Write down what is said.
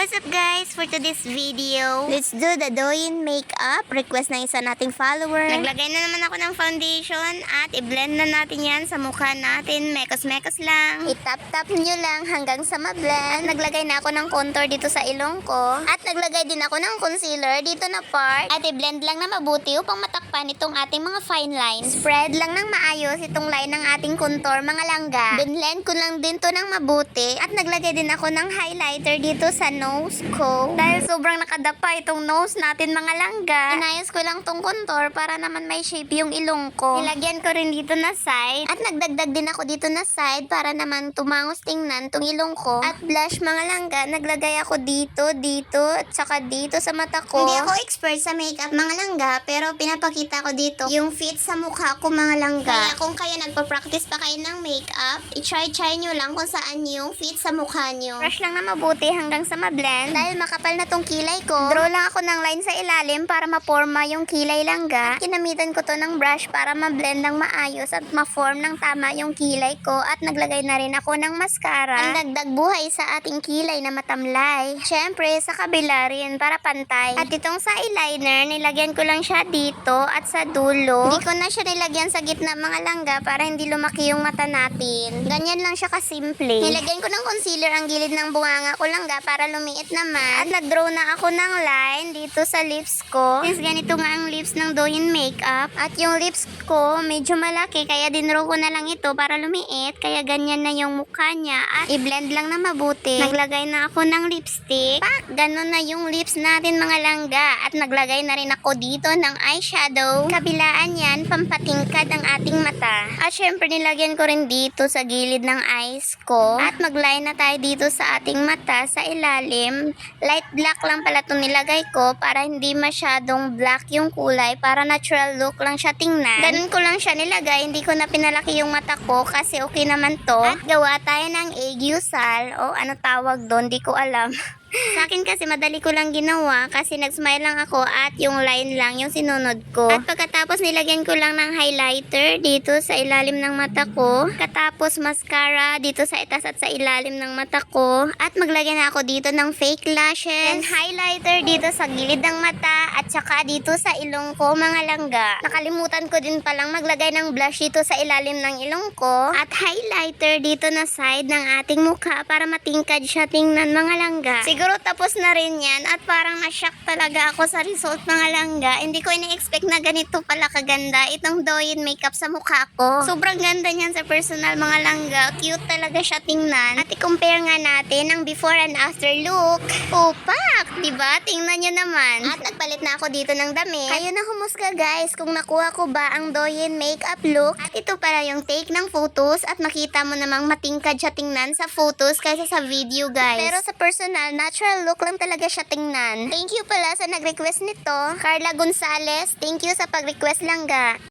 What's up guys? For today's video, let's do the Doyin makeup. Request ng isa nating follower. Naglagay na naman ako ng foundation at i-blend na natin yan sa mukha natin. Mekos-mekos lang. I-tap-tap nyo lang hanggang sa ma-blend. At naglagay na ako ng contour dito sa ilong ko. At naglagay din ako ng concealer dito na part. At i-blend lang na mabuti upang matakpan itong ating mga fine lines. Spread lang ng maayos itong line ng ating contour, mga langga. Binlend ko lang din to ng mabuti. At naglagay din ako ng highlighter dito sa nose ko. Dahil sobrang nakadapa itong nose natin mga langga. Inayos ko lang tong contour para naman may shape yung ilong ko. Nilagyan ko rin dito na side. At nagdagdag din ako dito na side para naman tumangos tingnan tong ilong ko. At blush mga langga, naglagay ako dito, dito, at saka dito sa mata ko. Hindi ako expert sa makeup mga langga, pero pinapakita ko dito yung fit sa mukha ko mga langga. Kaya kung kayo nagpa-practice pa kayo ng makeup, i-try-try nyo lang kung saan yung fit sa mukha nyo. Brush lang na mabuti hanggang sa ma-blend. Dahil makapal na tong kilay ko, draw lang ako ng line sa ilalim para ma-forma yung kilay langga. Kinamitan ko to ng brush para ma-blend ng maayos at ma-form ng tama yung kilay ko at naglagay na rin ako ng mascara. Ang dagdag buhay sa ating kilay na matamlay. Syempre, sa kabila rin para pantay. At itong sa eyeliner, nilagyan ko lang siya dito at sa dulo. Hindi ko na siya nilagyan sa gitna mga langga para hindi lumaki yung mata natin. Ganyan lang siya kasimple. Nilagyan ko ng concealer ang gilid ng bunganga ko langga para lumiit naman. At nag-draw na ako ng line dito sa lips ko. Since ganito nga ang lips ng Doyin Makeup. At yung lips ko medyo malaki kaya dinraw ko na lang ito para lumiit. Kaya ganyan na yung mukha niya. At i-blend lang na mabuti. Naglagay na ako ng lipstick. Pak! Ganon na yung lips natin mga langga. At naglagay na rin ako dito ng eyeshadow. Kabilaan yan, pampatingkad ang ating mata. At syempre nilagyan ko rin dito sa gilid ng eyes ko. At mag-line na tayo dito sa ating mata sa ilalim. Light black lang pala itong nilagay ko para hindi masyadong black yung kulay. Para natural look lang siya tingnan. Ganun ko lang siya nilagay. Hindi ko na pinalaki yung mata ko kasi okay naman to. At gawa tayo ng aegusal o ano tawag doon, di ko alam. Sa akin kasi madali ko lang ginawa kasi nag-smile lang ako at yung line lang yung sinunod ko. At pagkatapos nilagyan ko lang ng highlighter dito sa ilalim ng mata ko. Katapos mascara dito sa itas at sa ilalim ng mata ko. At maglagyan na ako dito ng fake lashes. And highlighter dito sa gilid ng mata at saka dito sa ilong ko mga langga. Nakalimutan ko din palang maglagay ng blush dito sa ilalim ng ilong ko. At highlighter dito na side ng ating mukha para matingkad siya tingnan mga langga. Siguro tapos na rin yan at parang na-shock talaga ako sa result mga langga. Hindi ko ina-expect na ganito pala kaganda itong Doyin makeup sa mukha ko. Sobrang ganda niyan sa personal mga langga. Cute talaga siya tingnan. At i-compare nga natin ang before and after look. Upak! Diba? Tingnan nyo naman. At nagpalit na ako dito ng damit. Kayo na humusga guys kung nakuha ko ba ang Doyin makeup look. At ito pala yung take ng photos at makita mo namang matingkad siya tingnan sa photos kaysa sa video guys. Pero sa personal, natural look lang talaga siya tingnan. Thank you pala sa nag-request nito. Carla Gonzalez, thank you sa pag-request lang ga.